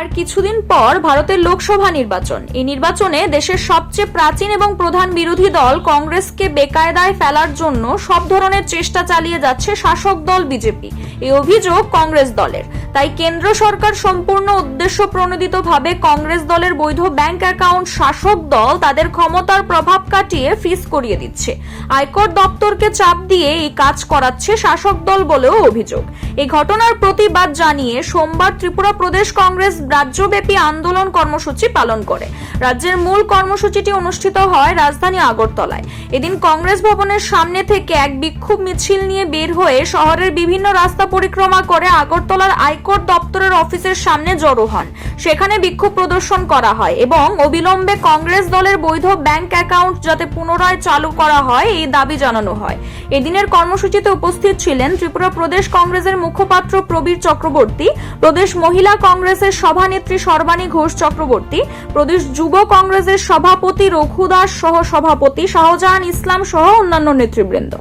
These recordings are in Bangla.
আর কিছুদিন পর ভারতের লোকসভা নির্বাচন। এই নির্বাচনে দেশের সবচেয়ে প্রাচীন এবং প্রধান বিরোধী দল কংগ্রেসকে বেকায়দায় ফেলার জন্য সব ধরনের চেষ্টা চালিয়ে যাচ্ছে শাসক দল বিজেপি। এই অভিযোগ কংগ্রেস দলের। তাই কেন্দ্র সরকার সম্পূর্ণ উদ্দেশ্য প্রণোদিতভাবে কংগ্রেস দলের বৈধ ব্যাংক অ্যাকাউন্ট শাসক দল তাদের ক্ষমতার প্রভাব কাটিয়ে ফ্রিজ করিয়ে দিচ্ছে। আয়কর দপ্তরকে চাপ দিয়ে এই কাজ করাচ্ছে শাসক দল বলেও অভিযোগ। এই ঘটনার প্রতিবাদ জানিয়ে সোমবার ত্রিপুরা প্রদেশ কংগ্রেস রাজ্যব্যাপী আন্দোলন কর্মসূচি পালন করে। রাজ্যের মূল কর্মসূচিটি অনুষ্ঠিত হয় রাজধানী আগরতলায়। এদিন কংগ্রেস ভবনের সামনে থেকে এক বিক্ষোভ মিছিল নিয়ে বের হয়ে শহরের বিভিন্ন রাস্তা পরিক্রমা করে আগরতলার আয়কর দপ্তরের অফিসের সামনে জড়ো হন। সেখানে বিক্ষোভ প্রদর্শন করা হয় এবং অবিলম্বে কংগ্রেস দলের বৈধ ব্যাংক অ্যাকাউন্ট যাতে পুনরায় চালু করা হয়, এই দাবি জানানো হয়। এদিনের কর্মসূচিতে উপস্থিত ছিলেন ত্রিপুরা প্রদেশ কংগ্রেসের মুখপাত্র প্রবীর চক্রবর্তী, প্রদেশ মহিলা কংগ্রেসের সভানেত্রী সর্বাণী ঘোষ চক্রবর্তী, প্রদেশ যুব কংগ্রেসের সভাপতি রঘু দাস সহ সভাপতি শাহজাহান ইসলাম সহ অন্যান্য নেতৃবৃন্দ।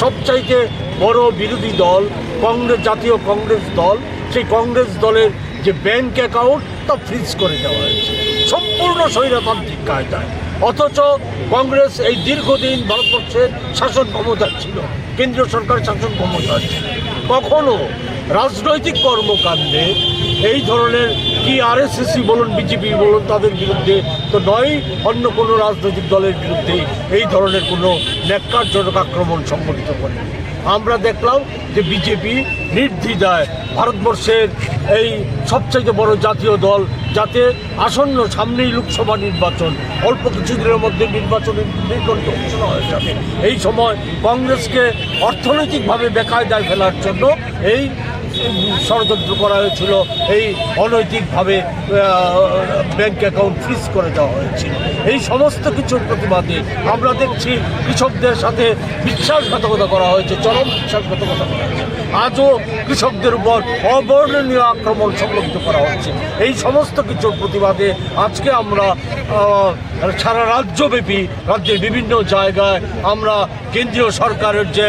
সবচাইতে বড় বিরোধী দল কংগ্রেস, জাতীয় কংগ্রেস দল। সেই কংগ্রেস দলের যে ব্যাংক অ্যাকাউন্ট, তা ফ্রিজ করে দেওয়া হয়েছে। সম্পূর্ণ স্বৈরতান্ত্রিক কায়দায়। অথচ কংগ্রেস এই দীর্ঘদিন ভারতবর্ষের শাসন ক্ষমতা ছিল। কেন্দ্রীয় সরকার শাসন ক্ষমতা ছিল। কখনো রাজনৈতিক কর্মকাণ্ডে এই ধরনের কি আরএসএসি বলুন, বিজেপি বলুন, তাদের বিরুদ্ধে তো নয়, অন্য কোনো রাজনৈতিক দলের বিরুদ্ধে এই ধরনের কোনো ন্যাক্কারজনক আক্রমণ সংগঠিত করে আমরা দেখলাম যে বিজেপি নির্দ্বিধায় ভারতবর্ষের এই সবচাইতে বড় জাতীয় দল, যাতে আসন্ন সামনেই লোকসভা নির্বাচন, অল্প কিছুদিনের মধ্যে নির্বাচনের নির্ঘণ্ট ঘোষণা হয়ে যাবে। এই সময় কংগ্রেসকে অর্থনৈতিকভাবে বেকায়দায় ফেলার জন্য এই ষড়যন্ত্র করা হয়েছিল, এই অনৈতিকভাবে ব্যাংক অ্যাকাউন্ট ফ্রিজ করে দেওয়া হয়েছিল। এই সমস্ত কিছুর প্রতিবাদে আমরা দেখছি কৃষকদের সাথে বিশ্বাসঘাতকতা করা হয়েছে, চরম বিশ্বাসঘাতকতা করা হয়েছে। আজও কৃষকদের উপর অবর্ণনীয় আক্রমণ সংগঠিত করা হচ্ছে। এই সমস্ত কিছুর প্রতিবাদে আজকে আমরা সারা রাজ্যব্যাপী, রাজ্যের বিভিন্ন জায়গায় আমরা কেন্দ্রীয় সরকারের যে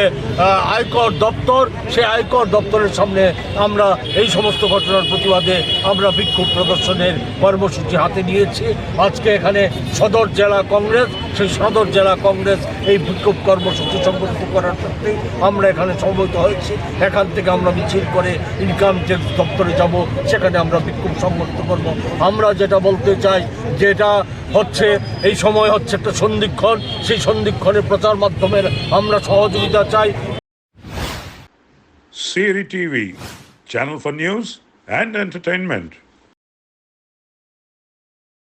আয়কর দপ্তর, সেই আয়কর দপ্তরের সামনে আমরা এই সমস্ত ঘটনার প্রতিবাদে আমরা বিক্ষোভ প্রদর্শনের কর্মসূচি হাতে নিয়েছি। আজকে এখানে সদর জেলা কংগ্রেস, সেই সদর জেলা কংগ্রেস এই বিক্ষোভ কর্মসূচি সংগঠিত করার ক্ষেত্রে আমরা এখানে সমবেত হয়েছি। এখান থেকে আমরা মিছিল করে ইনকাম ট্যাক্স দপ্তরে যাব, সেখানে আমরা বিক্ষোভ সংগঠিত করব। আমরা যেটা বলতে চাই, যেটা হচ্ছে, এই সময় হচ্ছে একটা সন্ধিক্ষণ। সেই সন্ধিক্ষণের প্রচার মাধ্যমের আমরা সহযোগিতা চাই। সিরি TV channel for news and entertainment.